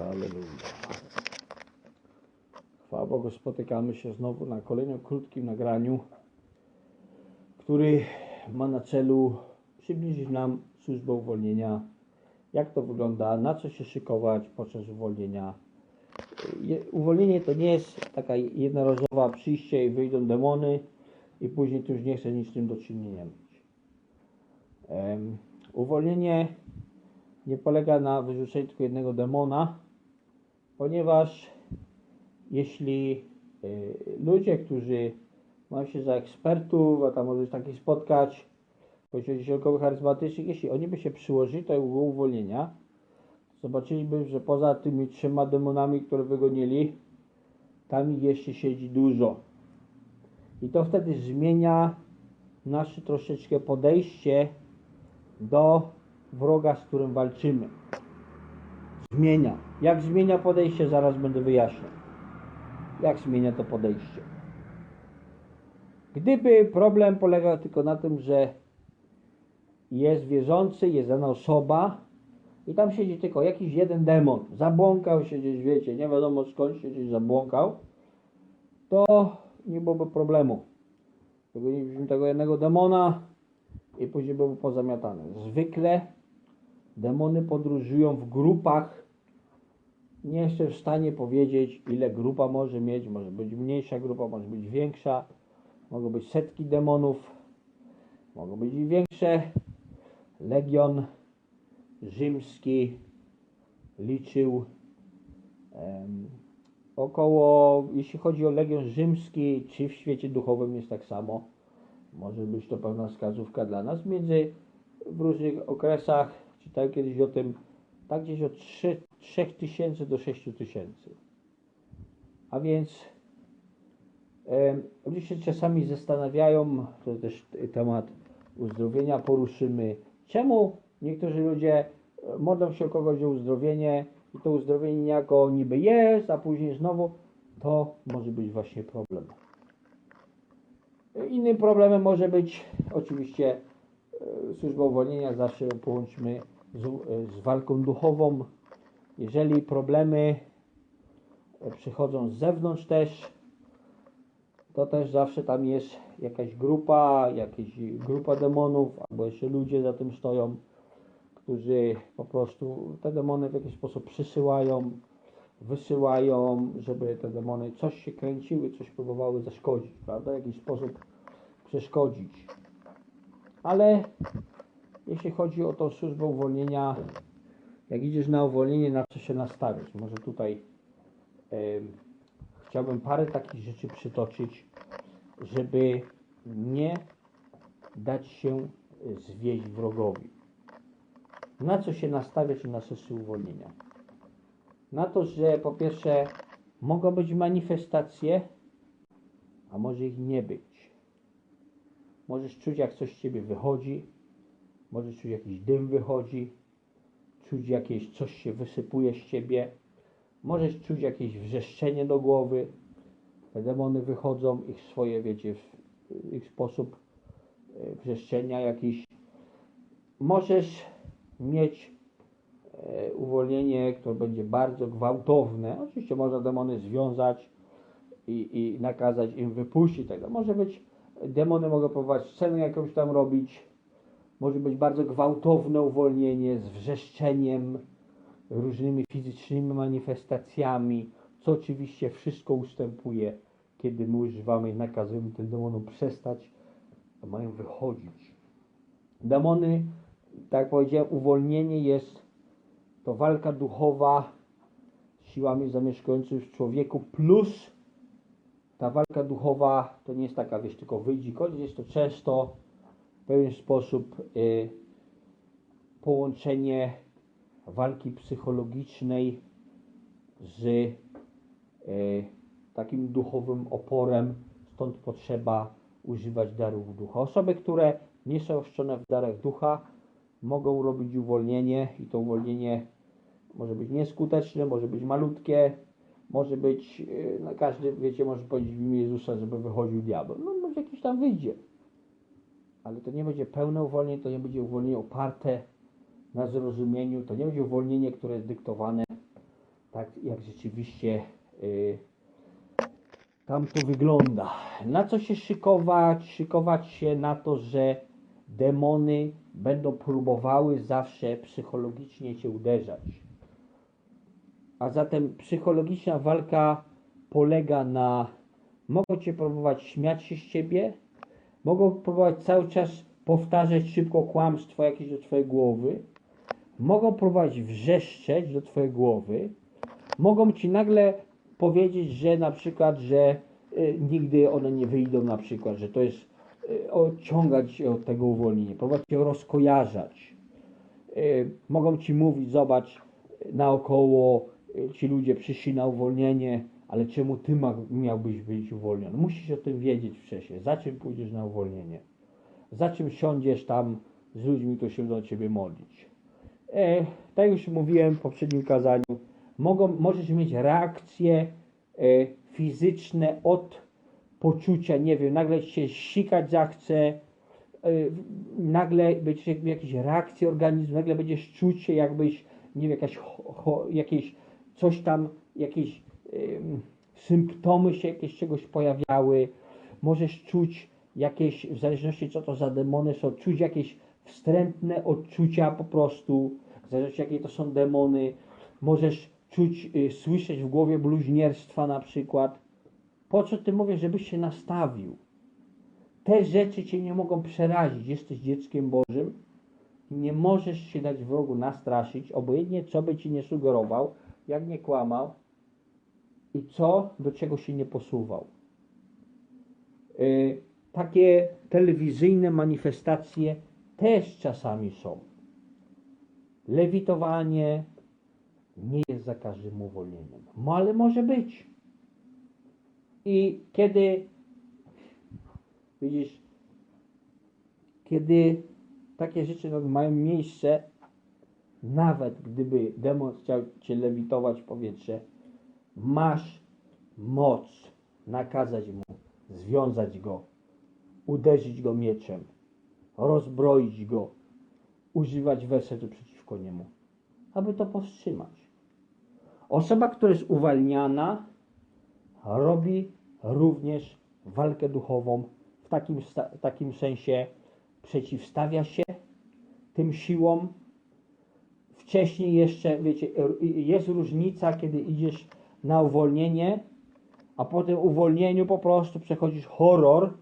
Aleluja. Chwała Bogu, spotykamy się znowu na kolejnym krótkim nagraniu, który ma na celu przybliżyć nam służbę uwolnienia, jak to wygląda, na co się szykować podczas uwolnienia. Uwolnienie to nie jest taka jednorazowa przyjście i wyjdą demony i później tu już nie chce nic z tym do czynienia mieć. Em, Uwolnienie nie polega na wyrzuceniu tylko jednego demona, ponieważ jeśli y, ludzie, którzy mają się za ekspertów, a tam możesz takich spotkać, powiedzieć środkowych charyzmatycznych, jeśli oni by się przyłożyli do uwolnienia, zobaczyliby, że poza tymi trzema demonami, które wygonili, tam jeszcze siedzi dużo. I to wtedy zmienia nasze troszeczkę podejście do wroga, z którym walczymy. Zmienia. Jak zmienia podejście, zaraz będę wyjaśniał. Jak zmienia to podejście. Gdyby problem polegał tylko na tym, że jest wierzący, jest dana osoba i tam siedzi tylko jakiś jeden demon, zabłąkał się gdzieś, wiecie, nie wiadomo skąd się gdzieś zabłąkał, to nie byłoby problemu. Wygonilibyśmy tego jednego demona i później byłby pozamiatany. Zwykle demony podróżują w grupach. Nie jestem w stanie powiedzieć, ile grupa może mieć. Może być mniejsza grupa, może być większa. Mogą być setki demonów, mogą być i większe. Legion rzymski liczył około, jeśli chodzi o Legion Rzymski, czy w świecie duchowym jest tak samo. Może być to pewna wskazówka dla nas. Między w różnych okresach, czytałem kiedyś o tym, tak gdzieś od 3, 3000 do 6000. A więc em, ludzie się czasami zastanawiają, to też temat uzdrowienia poruszymy, czemu niektórzy ludzie e, modlą się o kogoś o uzdrowienie i to uzdrowienie niejako niby jest, a później znowu to może być właśnie problem. Innym problemem może być oczywiście e, służba uwolnienia, zawsze połączmy z, e, z walką duchową. Jeżeli problemy e, przychodzą z zewnątrz też, to też zawsze tam jest jakaś grupa, jakaś grupa demonów, albo jeszcze ludzie za tym stoją, którzy po prostu te demony w jakiś sposób przysyłają, wysyłają, żeby te demony coś się kręciły, coś próbowały zaszkodzić, prawda? W jakiś sposób przeszkodzić. Ale jeśli chodzi o tą służbę uwolnienia, jak idziesz na uwolnienie, na co się nastawić? Może tutaj chciałbym parę takich rzeczy przytoczyć, żeby nie dać się e, zwieść wrogowi. Na co się nastawiać na sesję uwolnienia? Na to, że po pierwsze mogą być manifestacje, a może ich nie być. Możesz czuć, jak coś z ciebie wychodzi, możesz czuć, jakiś dym wychodzi, czuć jakieś coś się wysypuje z ciebie, możesz czuć jakieś wrzeszczenie do głowy. Te demony wychodzą, ich swoje, wiecie, ich sposób e, wrzeszczenia jakiś. Możesz mieć e, uwolnienie, które będzie bardzo gwałtowne. Oczywiście można demony związać i, i nakazać im wypuścić tego. Może być, demony mogą próbować scenę jakąś tam robić. Może być bardzo gwałtowne uwolnienie z wrzeszczeniem, różnymi fizycznymi manifestacjami, co oczywiście wszystko ustępuje, kiedy my używamy i nakazujemy tym demonom przestać, a mają wychodzić. Demony, tak jak powiedziałem, uwolnienie jest to walka duchowa siłami zamieszkującymi w człowieku, plus ta walka duchowa to nie jest taka, wiesz, tylko wyjdź i koniec, jest to często pewien sposób y, połączenie walki psychologicznej z y, takim duchowym oporem, stąd potrzeba używać darów ducha. Osoby, które nie są ochrzczone w darach ducha, mogą robić uwolnienie i to uwolnienie może być nieskuteczne, może być malutkie, może być, yy, no każdy, wiecie, może powiedzieć w imię Jezusa, żeby wychodził diabeł. No może jakiś tam wyjdzie. Ale to nie będzie pełne uwolnienie, to nie będzie uwolnienie oparte na zrozumieniu, to nie będzie uwolnienie, które jest dyktowane tak jak rzeczywiście y, tam to wygląda. Na co się szykować? Szykować się na to, że demony będą próbowały zawsze psychologicznie cię uderzać. A zatem psychologiczna walka polega na mogą cię próbować śmiać się z ciebie, mogą próbować cały czas powtarzać szybko kłamstwo jakieś do twojej głowy, mogą próbować wrzeszczeć do twojej głowy, mogą ci nagle powiedzieć, że na przykład, że y, nigdy one nie wyjdą na przykład, że to jest y, odciągać się od tego uwolnienia, próbować cię rozkojarzać. Y, mogą ci mówić, zobacz, naokoło y, ci ludzie przyszli na uwolnienie, ale czemu ty ma, miałbyś być uwolniony? Musisz o tym wiedzieć wcześniej. Za czym pójdziesz na uwolnienie? Za czym siądziesz tam z ludźmi, którzy się do ciebie modlić? E, tak już mówiłem w poprzednim kazaniu, mogą, możesz mieć reakcje e, fizyczne od poczucia, nie wiem, nagle się sikać zachce, e, nagle jakby jakieś reakcje organizmu, nagle będziesz czuć się jakbyś, nie wiem, jakaś, cho, cho, jakieś coś tam, jakieś symptomy się jakieś czegoś pojawiały, możesz czuć jakieś, w zależności co to za demony są, czuć jakieś wstrętne odczucia po prostu, w zależności jakie to są demony, możesz czuć, y, słyszeć w głowie bluźnierstwa na przykład. Po co ty mówisz, żebyś się nastawił? Te rzeczy cię nie mogą przerazić. Jesteś dzieckiem Bożym nie możesz się dać wrogu nastraszyć, obojętnie co by ci nie sugerował, jak nie kłamał i co do czego się nie posuwał. Y, takie telewizyjne manifestacje też czasami są. Lewitowanie nie jest za każdym uwolnieniem, no, ale może być. I kiedy widzisz, kiedy takie rzeczy no, mają miejsce, nawet gdyby demon chciał cię lewitować w powietrze, masz moc nakazać mu, związać go, uderzyć go mieczem, rozbroić go, używać wersetu przeciwko niemu, aby to powstrzymać. Osoba, która jest uwalniana, robi również walkę duchową, w takim, sta- takim sensie przeciwstawia się tym siłom. Wcześniej jeszcze, wiecie, jest różnica, kiedy idziesz na uwolnienie, a po tym uwolnieniu po prostu przechodzisz horror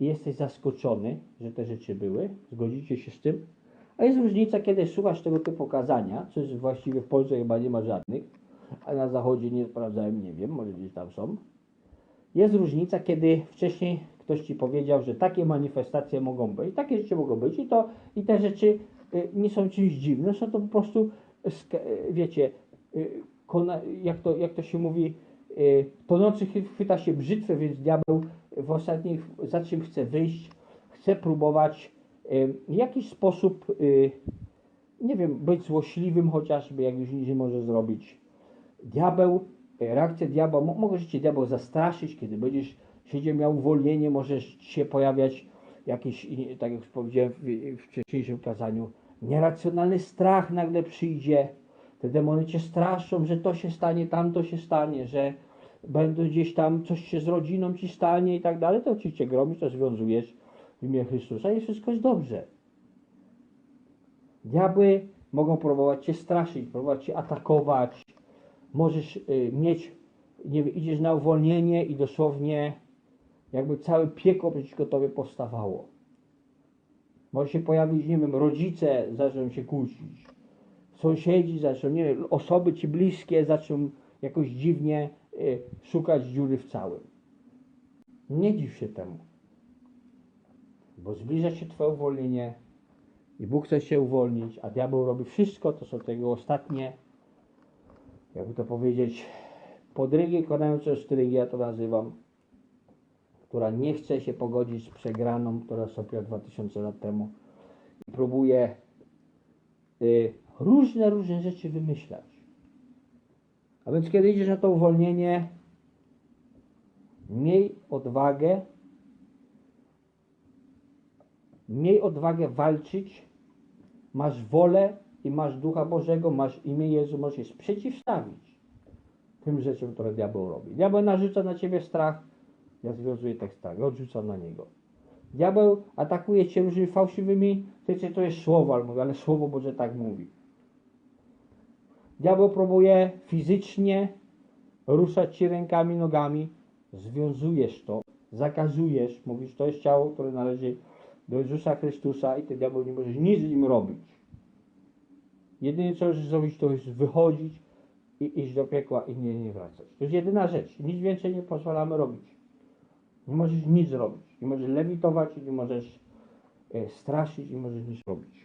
i jesteś zaskoczony, że te rzeczy były. Zgodzicie się z tym? A jest różnica, kiedy słuchasz tego typu kazania, co jest właściwie w Polsce chyba nie ma żadnych, a na zachodzie nie sprawdzałem, nie wiem, może gdzieś tam są. Jest różnica, kiedy wcześniej ktoś ci powiedział, że takie manifestacje mogą być, takie rzeczy mogą być i, to, i te rzeczy y, nie są czymś dziwnym, są to po prostu, y, wiecie, y, kona, jak, to, jak to się mówi, y, tonący chy- chwyta się brzytwę, więc diabeł w ostatnich, za czym chce wyjść, chce próbować y, w jakiś sposób, y, nie wiem, być złośliwym chociażby, jak już nic nie może zrobić. Diabeł, reakcja diabła, mo- może cię diabeł zastraszyć, kiedy będziesz siedział, miał uwolnienie, możesz się pojawiać jakiś, tak jak powiedziałem w wcześniejszym kazaniu, nieracjonalny strach nagle przyjdzie. Te demony cię straszą, że to się stanie, tamto się stanie, że będą gdzieś tam, coś się z rodziną ci stanie i tak dalej. To oczywiście gromisz, to związujesz w imię Chrystusa i wszystko jest dobrze. Diabły mogą próbować cię straszyć, próbować cię atakować. Możesz y, mieć, nie wiem, idziesz na uwolnienie i dosłownie jakby całe piekło przeciwko tobie powstawało. Może się pojawić, nie wiem, rodzice zaczną się kłócić. Sąsiedzi zaczną, nie wiem, osoby ci bliskie zaczną jakoś dziwnie y, szukać dziury w całym. Nie dziw się temu. Bo zbliża się twoje uwolnienie i Bóg chce się uwolnić, a diabeł robi wszystko, to są te jego ostatnie, jakby to powiedzieć, podrygi konające sztrygi, ja to nazywam, która nie chce się pogodzić z przegraną, która nastąpiła 2000 lat temu i próbuje y, różne, różne rzeczy wymyślać. A więc kiedy idziesz na to uwolnienie, miej odwagę, miej odwagę walczyć, masz wolę i masz Ducha Bożego, masz imię Jezu, możesz się przeciwstawić. tym rzeczom, które diabeł robi. Diabeł narzuca na ciebie strach, ja związuję ten strach, ja odrzucam na niego. Diabeł atakuje cię różnymi fałszywymi, wiecie, to jest słowo, ale mówię, ale słowo Boże tak mówi. Diabeł próbuje fizycznie ruszać ci rękami, nogami, związujesz to, zakazujesz, mówisz, to jest ciało, które należy do Jezusa Chrystusa i ty diabeł nie możesz nic z nim robić. Jedyne co możesz zrobić, to jest wychodzić i iść do piekła i nie, nie wracać. To jest jedyna rzecz. Nic więcej nie pozwalamy robić. Nie możesz nic robić. Nie możesz lewitować, nie możesz e, straszyć, nie możesz nic robić.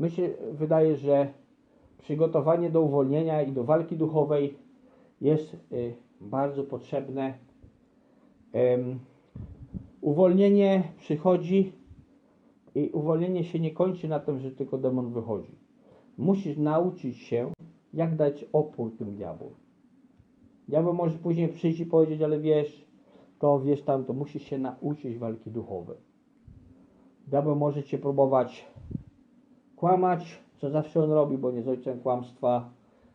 Mi się wydaje, że przygotowanie do uwolnienia i do walki duchowej jest y, bardzo potrzebne. Uwolnienie przychodzi i uwolnienie się nie kończy na tym, że tylko demon wychodzi. Musisz nauczyć się, jak dać opór tym diabłom. Diabeł może później przyjść i powiedzieć, ale wiesz, to wiesz tamto, musisz się nauczyć walki duchowej. Diabeł może cię próbować kłamać, co zawsze on robi, bo nie jest ojcem kłamstwa,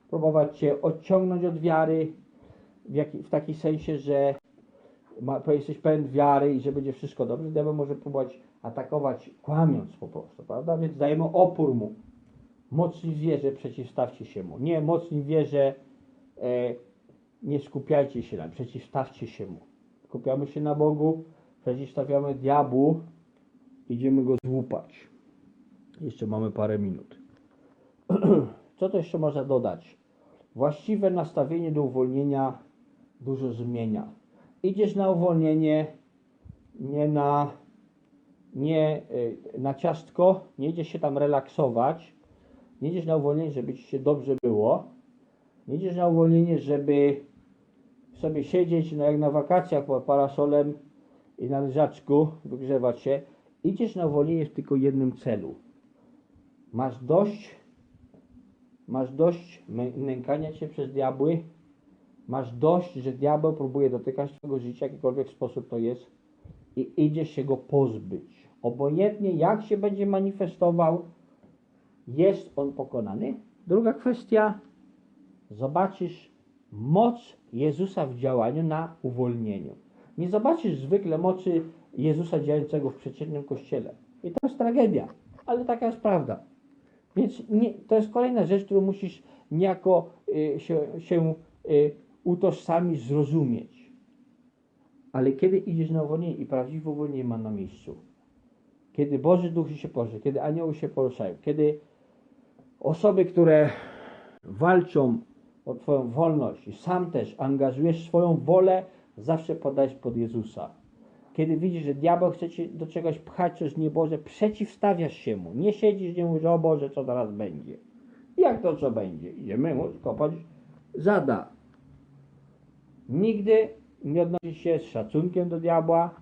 próbować cię odciągnąć od wiary, w, jaki, w taki sensie, że ma, jesteś pełen wiary i że będzie wszystko dobrze. Diabeł może próbować atakować kłamiąc po prostu, prawda? Więc dajemy opór mu. Mocni w wierze, przeciwstawcie się mu. Nie, mocni w wierze, e, nie skupiajcie się na przeciwstawcie się mu. Skupiamy się na Bogu, przeciwstawiamy diabłu, idziemy go złupać. Jeszcze mamy parę minut. Co to jeszcze można dodać? Właściwe nastawienie do uwolnienia dużo zmienia. Idziesz na uwolnienie, nie na, nie y, na ciastko, nie idziesz się tam relaksować, nie idziesz na uwolnienie, żeby ci się dobrze było, nie idziesz na uwolnienie, żeby sobie siedzieć no jak na wakacjach pod parasolem i na leżaczku, wygrzewać się. Idziesz na uwolnienie w tylko jednym celu. Masz dość, masz dość nękania cię przez diabły, masz dość, że diabeł próbuje dotykać twojego życia, w jakikolwiek sposób to jest i idziesz się go pozbyć. Obojętnie jak się będzie manifestował, jest on pokonany. Druga kwestia, zobaczysz moc Jezusa w działaniu na uwolnieniu. Nie zobaczysz zwykle mocy Jezusa działającego w przeciętnym kościele. I to jest tragedia, ale taka jest prawda. Więc nie, to jest kolejna rzecz, którą musisz niejako y, się, się y, utożsamić, zrozumieć. Ale kiedy idziesz na uwolnienie i prawdziwe uwolnienie ma na miejscu, kiedy Boży Duch się porusza, kiedy anioły się poruszają, kiedy osoby, które walczą o Twoją wolność i sam też angażujesz swoją wolę, zawsze podajesz pod Jezusa. Kiedy widzisz, że diabeł chce Cię do czegoś pchać, coś nieboże, przeciwstawiasz się mu. Nie siedzisz, nie mówisz, o Boże, co teraz będzie. Jak to, co będzie? Idziemy mu kopać zada. Nigdy nie odnosisz się z szacunkiem do diabła,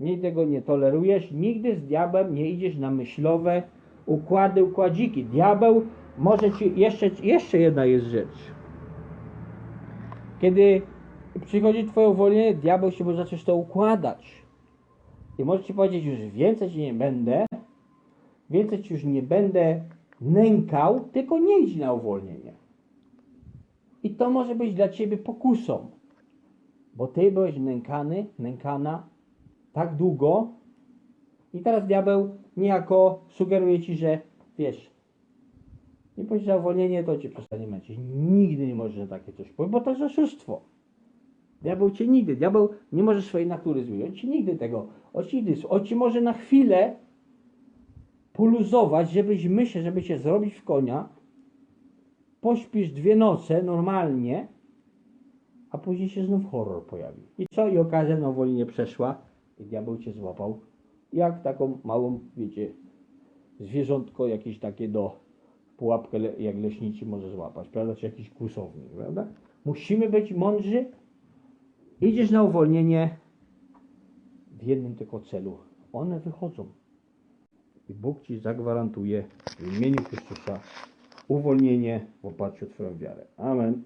nigdy go nie tolerujesz, nigdy z diabłem nie idziesz na myślowe układy, układziki. Diabeł może ci, jeszcze, jeszcze jedna jest rzecz. Kiedy przychodzi twoje uwolnienie, diabeł się może zacząć to układać. I może ci powiedzieć, już więcej ci nie będę, więcej ci już nie będę nękał, tylko nie idź na uwolnienie. I to może być dla ciebie pokusą, bo ty byłeś nękany, nękana tak długo i teraz diabeł niejako sugeruje ci, że wiesz, nie pójdziesz na uwolnienie, to cię przestanie męczyć. Nigdy nie możesz takie coś powiedzieć, bo to jest oszustwo. Diabeł cię nigdy, diabeł nie może swojej natury zmienić. On ci nigdy tego, on ci nigdy, on ci może na chwilę poluzować, żebyś myślał, żeby cię zrobić w konia, pośpisz dwie noce normalnie, a później się znów horror pojawi. I co? I okazja na uwolnienie przeszła i diabeł cię złapał. Jak taką małą, wiecie, zwierzątko jakieś takie do pułapkę, jak leśniczy może złapać, prawda? Czy jakiś kłusownik, prawda? Musimy być mądrzy. Idziesz na uwolnienie w jednym tylko celu. One wychodzą. I Bóg Ci zagwarantuje w imieniu Chrystusa uwolnienie w oparciu o Twoją wiarę. Amen.